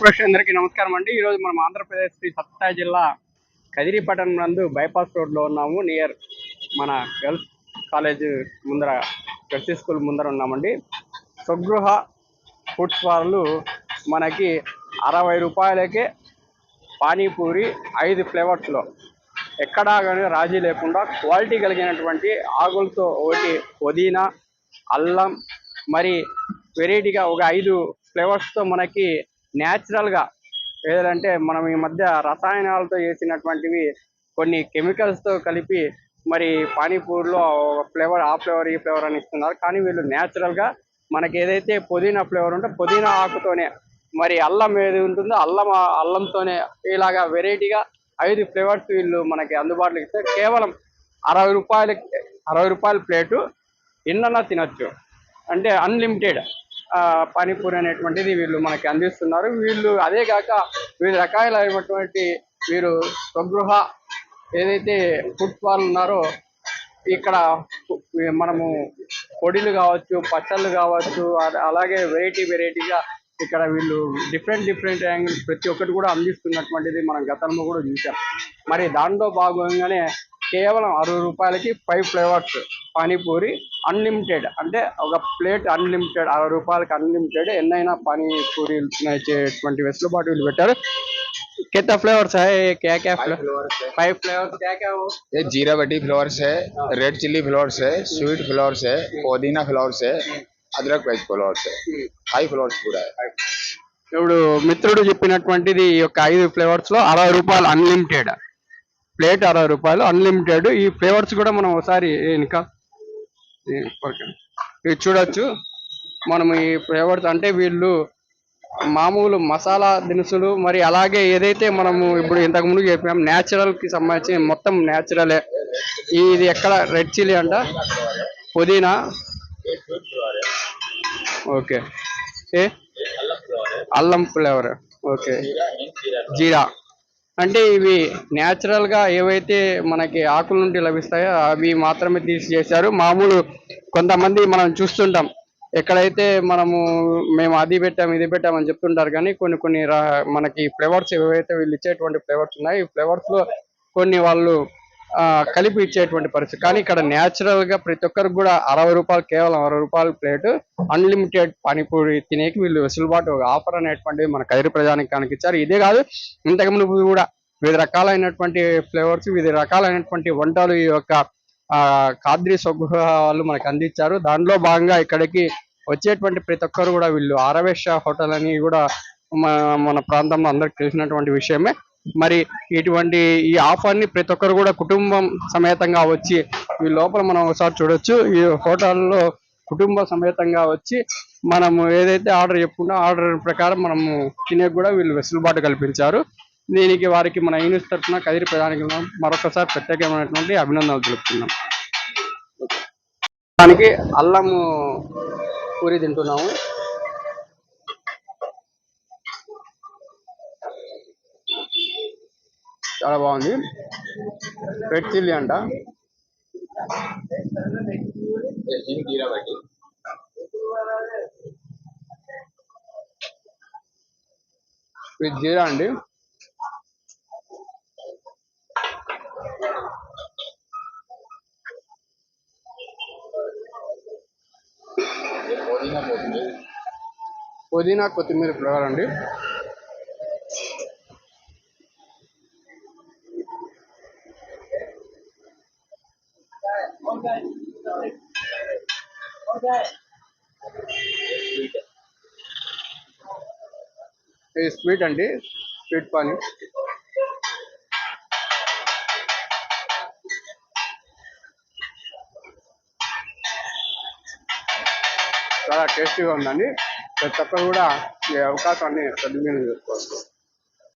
ప్రేక్షకులందరికీ నమస్కారం అండి. ఈరోజు మనం ఆంధ్రప్రదేశ్ శ్రీ సత్తా జిల్లా కదిరిపట్టణం నందు బైపాస్ రోడ్లో ఉన్నాము. నియర్ మన గర్ల్స్ కాలేజ్ ముందర గర్ల్స్ స్కూల్ ముందర ఉన్నామండి. స్వగృహ ఫుడ్స్ వాళ్ళు మనకి అరవై రూపాయలకే పానీపూరి ఐదు ఫ్లేవర్స్లో. ఎక్కడా కానీ రాజీ లేకుండా క్వాలిటీ కలిగినటువంటి ఆకులతో ఒకటి పుదీనా అల్లం మరి వెరైటీగా ఒక ఐదు ఫ్లేవర్స్తో మనకి న్యాచురల్గా ఏదంటే మనం ఈ మధ్య రసాయనాలతో చేసినటువంటివి కొన్ని కెమికల్స్తో కలిపి మరి పానీపూరిలో ఒక ఫ్లేవర్ ఆ ఫ్లేవర్ ఈ ఫ్లేవర్ అని ఇస్తున్నారు. కానీ వీళ్ళు న్యాచురల్గా మనకి ఏదైతే పుదీనా ఫ్లేవర్ ఉంటే పుదీనా ఆకుతోనే మరి అల్లం ఏది ఉంటుందో అల్లం అల్లంతోనే ఇలాగా వెరైటీగా ఐదు ఫ్లేవర్స్ వీళ్ళు మనకి అందుబాటులో ఇస్తే కేవలం అరవై రూపాయలకి అరవై రూపాయల ప్లేటు ఎన్నన్నా తినొచ్చు. అంటే అన్లిమిటెడ్ పానీపూరి అనేటువంటిది వీళ్ళు మనకి అందిస్తున్నారు. వీళ్ళు అదే కాక వివిధ రకాలైనటువంటి వీరు స్వగృహ ఏదైతే ఫుడ్ వాళ్ళు ఉన్నారో ఇక్కడ మనము పొడిలు కావచ్చు పచ్చళ్ళు కావచ్చు అలాగే వెరైటీ వెరైటీగా ఇక్కడ వీళ్ళు డిఫరెంట్ డిఫరెంట్ యాంగిల్స్ ప్రతి ఒక్కటి కూడా అందిస్తున్నటువంటిది మనం గతంలో కూడా చూసాం మరి దాంట్లో భాగంగానే కేవలం అరవై రూపాయలకి ఫైవ్ ఫ్లేవర్స్ పానీపూరి అన్లిమిటెడ్ అంటే ఒక ప్లేట్ అన్లిమిటెడ్ అరవై రూపాయలకి అన్లిమిటెడ్ ఎన్నైనా పానీపూరి తినేటువంటి వెసులుబాటు వీళ్ళు పెట్టారు कितना फ्लेवर्स है ये क्या क्या फाइव फ्लेवर्स क्या क्या वो ये जीरा बटी फ्लावर्स है रेड चिल्ली फ्लावर्स है स्वीट फ्लावर्स है पुदीना फ्लावर्स है अदरक वेज फ्लावर्स है हाई फ्लावर्स पूरा है ఇప్పుడు మిత్రుడు చెప్పినటువంటిది ఈ యొక్క ఐదు ఫ్లేవర్స్ లో అరవై రూపాయలు అన్లిమిటెడ్ ప్లేట్ అరవై రూపాయలు అన్లిమిటెడ్ ఈ ఫ్లేవర్స్ కూడా మనం ఒకసారి ఇంకా ఇవి చూడొచ్చు. మనం ఈ ఫ్లేవర్స్ అంటే వీళ్ళు మామూలు మసాలా దినుసులు మరి అలాగే ఏదైతే మనము ఇప్పుడు ఇంతకు ముందు చెప్పాం న్యాచురల్కి సంబంధించి మొత్తం న్యాచురలే ఇది ఎక్కడ? రెడ్ చిల్లీ అంట? పుదీనా? ఓకే. ఏ? అల్లం ఫ్లేవర్. ఓకే. జీరా. అంటే ఇవి న్యాచురల్గా ఏవైతే మనకి ఆకుల నుండి లభిస్తాయో అవి మాత్రమే తీసి చేశారు మామూలు కొంతమంది మనం చూస్తుంటాం. ఎక్కడైతే మనము మేము అది పెట్టాం ఇది పెట్టామని చెప్తుంటారు కానీ కొన్ని కొన్ని రా- మనకి ఫ్లేవర్స్ ఏవైతే వీళ్ళు ఇచ్చేటువంటి ఫ్లేవర్స్ ఉన్నాయి ఈ ఫ్లేవర్స్లో కొన్ని వాళ్ళు కలిపి ఇచ్చేటువంటి పరిస్థితి. కానీ ఇక్కడ న్యాచురల్గా ప్రతి ఒక్కరికి కూడా అరవై రూపాయలు కేవలం అరవై రూపాయల ప్లేట్ అన్లిమిటెడ్ పానీపూరి తినేకి వీళ్ళు వెసులుబాటు ఆఫర్ అనేటువంటి మన కదిరి ప్రజానికానికి ఇచ్చారు ఇదే కాదు ఇంతకు ముందు కూడా వివిధ రకాలైనటువంటి ఫ్లేవర్స్ వివిధ రకాలైనటువంటి వంటలు ఈ యొక్క ఆ, కాద్రి సొగ్గు వాళ్ళు మనకు అందించారు. దానిలో భాగంగా ఇక్కడికి వచ్చేటువంటి ప్రతి ఒక్కరు కూడా వీళ్ళు ఆరవేశ హోటల్ అని కూడా మన- మన ప్రాంతంలో అందరికి తెలిసినటువంటి విషయమే. మరి ఇటువంటి ఈ ఆఫర్ని ప్రతి ఒక్కరు కూడా కుటుంబం సమేతంగా వచ్చి ఈ లోపల మనం ఒకసారి చూడొచ్చు. ఈ హోటల్లో కుటుంబ సమేతంగా వచ్చి మనము ఏదైతే ఆర్డర్ చెప్పుకున్నా ఆర్డర్ ప్రకారం మనము తినే కూడా వీళ్ళు వెసులుబాటు కల్పించారు. దీనికి వారికి మన యూనిస్ తరఫున కదిరి ప్రధానికి మరొకసారి ప్రత్యేకమైనటువంటి అభినందనలు తెలుపుతున్నాం. దానికి అల్లము పూరి తింటున్నాము. చాలా బాగుంది. రెడ్ చిల్లీ అంట. ఇది జీరా అండి. పుదీనా కొత్తిమీర ఫ్లేవర్ అండి. ఇది స్వీట్ అండి స్వీట్ పానీ. చాలా టేస్టీగా ఉందండి. ప్రతి ఒక్కరు కూడా ఈ అవకాశాన్ని సద్వినియోగం చేసుకోవాలి.